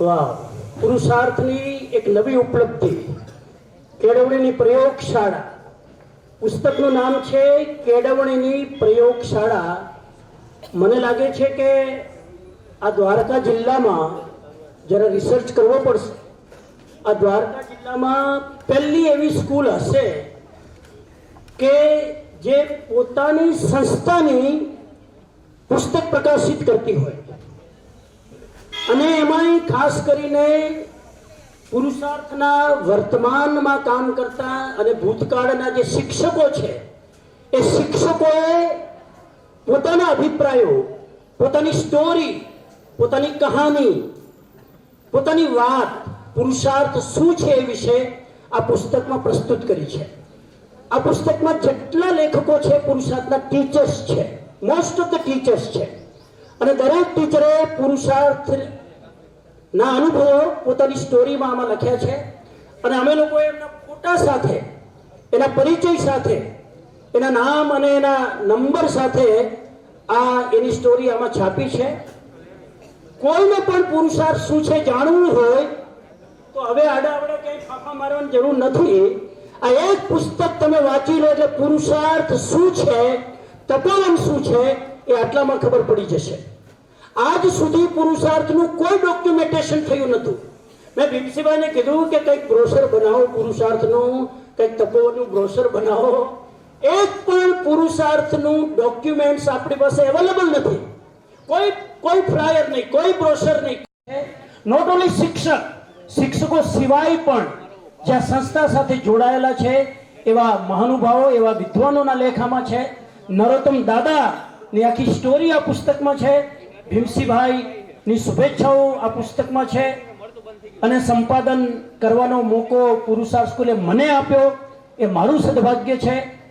વાહ. પુરુષાર્થની એક નવી ઉપલબ્ધિ. કેળવણીની પ્રયોગશાળા. પુસ્તકનું નામ છે કેળવણીની પ્રયોગશાળા. મને લાગે છે કે આ દ્વારકા જિલ્લામાં જરા રિસર્ચ કરવો પડશે. આ દ્વારકા જિલ્લામાં પહેલી એવી સ્કૂલ હશે કે જે પોતાની સંસ્થાની પુસ્તક પ્રકાશિત કરતી હોય. અને એમાંય ખાસ કરીને પુરુષાર્થના વર્તમાનમાં કામ કરતા અને ભૂતકાળના જે શિક્ષકો છે, એ શિક્ષકોએ પોતાના અભિપ્રાયો, પોતાની સ્ટોરી પોતાની કહાની, પોતાની વાત, પુરુષાર્થ શું છે એ વિશે આ પુસ્તકમાં પ્રસ્તુત કરી છે. આ પુસ્તકમાં જેટલા લેખકો છે પુરુષાર્થના ટીચર્સ છે મોસ્ટ ઓફ ધ ટીચર્સ છે. અને દરેક ટીચરે પુરુષાર્થ ના અનુભવો પોતાની સ્ટોરીમાં આમાં લખ્યા છે. અને અમે લોકો એમના ફોટા સાથે, એના પરિચય સાથે, એના નામ અને એના નંબર સાથે આ એની સ્ટોરી આમાં છાપી છે. કોઈને પણ પુરુષાર્થ શું છે જાણવું હોય, તો હવે આડા આવડે ક્યાંય ફાફા મારવાની જરૂર નથી. આ એક પુસ્તક તમે વાંચી લો એટલે પુરુષાર્થ શું છે, તપોવન શું છે એ આટલામાં ખબર પડી જશે. આજ સુધી પુરુષાર્થનું કોઈ ડોક્યુમેન્ટેશન થયું નતું મેં ભીમસીભાઈને કીધું કે કંઈક બ્રોશર બનાવો, પુરુષાર્થનું, કંઈક તપોવનનું બ્રોશર બનાવો. એક પણ પુરુષાર્થનું ડોક્યુમેન્ટ્સ આપણી પાસે અવેલેબલ નથી. કોઈ કોઈ ફ્લાયર નહીં, કોઈ બ્રોશર નહીં. નોટ ઓનલી શિક્ષક, શિક્ષકો સિવાય પણ જ્યાં સંસ્થા સાથે જોડાયેલા છે, એવા મહાનુભાવો, એવા વિદ્વાનોના લેખામાં છે, નરોત્તમ દાદા ની આખી સ્ટોરી આ પુસ્તકમાં છે. ભીમસીભાઈ ની શુભેચ્છાઓ આ પુસ્તકમાં છે. અને સંપાદન કરવાનો મોકો પુરુષાર્થ સ્કૂલે મને આપ્યો. એ મારું સદભાગ્ય છે.